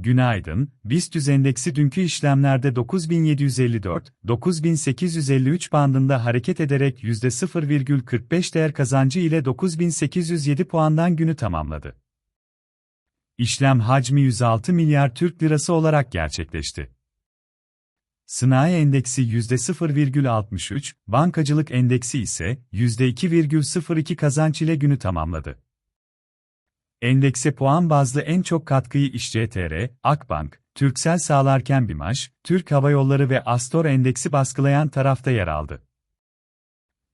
Günaydın, BIST endeksi dünkü işlemlerde 9754-9853 bandında hareket ederek %0,45 değer kazancı ile 9807 puandan günü tamamladı. İşlem hacmi 106 milyar Türk lirası olarak gerçekleşti. Sanayi endeksi %0,63, bankacılık endeksi ise %2,02 kazanç ile günü tamamladı. Endekse puan bazlı en çok katkıyı İşCTR, Akbank, Türksel sağlarken BİMAŞ, Türk Hava Yolları ve Astor endeksi baskılayan tarafta yer aldı.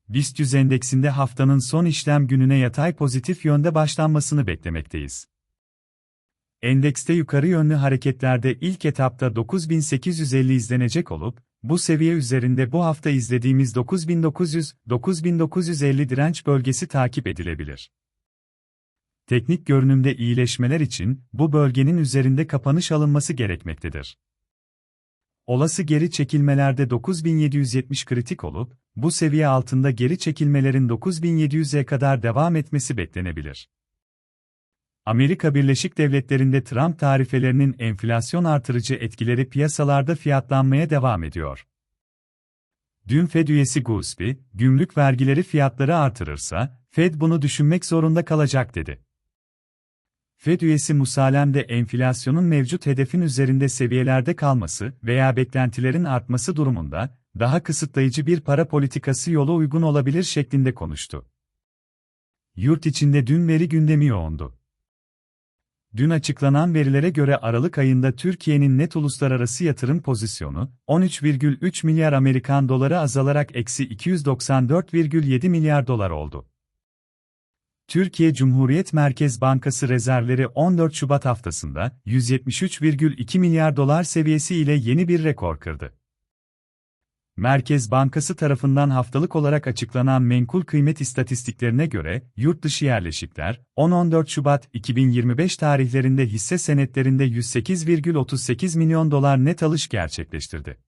BIST 100 endeksinde haftanın son işlem gününe yatay pozitif yönde başlanmasını beklemekteyiz. Endekste yukarı yönlü hareketlerde ilk etapta 9850 izlenecek olup, bu seviye üzerinde bu hafta izlediğimiz 9900-9950 direnç bölgesi takip edilebilir. Teknik görünümde iyileşmeler için bu bölgenin üzerinde kapanış alınması gerekmektedir. Olası geri çekilmelerde 9770 kritik olup, bu seviye altında geri çekilmelerin 9700'e kadar devam etmesi beklenebilir. Amerika Birleşik Devletleri'nde Trump tarifelerinin enflasyon artırıcı etkileri piyasalarda fiyatlanmaya devam ediyor. Dün Fed üyesi Goolsby, gümrük vergileri fiyatları artırırsa, Fed bunu düşünmek zorunda kalacak dedi. Fed üyesi Musalem de enflasyonun mevcut hedefin üzerinde seviyelerde kalması veya beklentilerin artması durumunda, daha kısıtlayıcı bir para politikası yolu uygun olabilir şeklinde konuştu. Yurt içinde dün veri gündemi yoğundu. Dün açıklanan verilere göre Aralık ayında Türkiye'nin net uluslararası yatırım pozisyonu, 13,3 milyar Amerikan doları azalarak eksi 294,7 milyar dolar oldu. Türkiye Cumhuriyet Merkez Bankası rezervleri 14 Şubat haftasında 173,2 milyar dolar seviyesi ile yeni bir rekor kırdı. Merkez Bankası tarafından haftalık olarak açıklanan menkul kıymet istatistiklerine göre, yurt dışı yerleşikler, 10-14 Şubat 2025 tarihlerinde hisse senetlerinde 108,38 milyon dolar net alış gerçekleştirdi.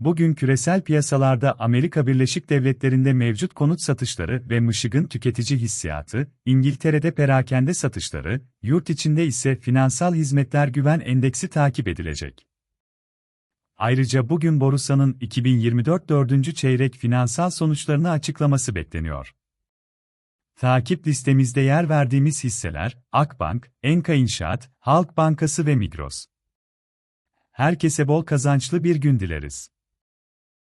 Bugün küresel piyasalarda Amerika Birleşik Devletleri'nde mevcut konut satışları ve Michigan tüketici hissiyatı, İngiltere'de perakende satışları, yurt içinde ise finansal hizmetler güven endeksi takip edilecek. Ayrıca bugün Borsa'nın 2024 4. çeyrek finansal sonuçlarını açıklaması bekleniyor. Takip listemizde yer verdiğimiz hisseler, Akbank, Enka İnşaat, Halk Bankası ve Migros. Herkese bol kazançlı bir gün dileriz.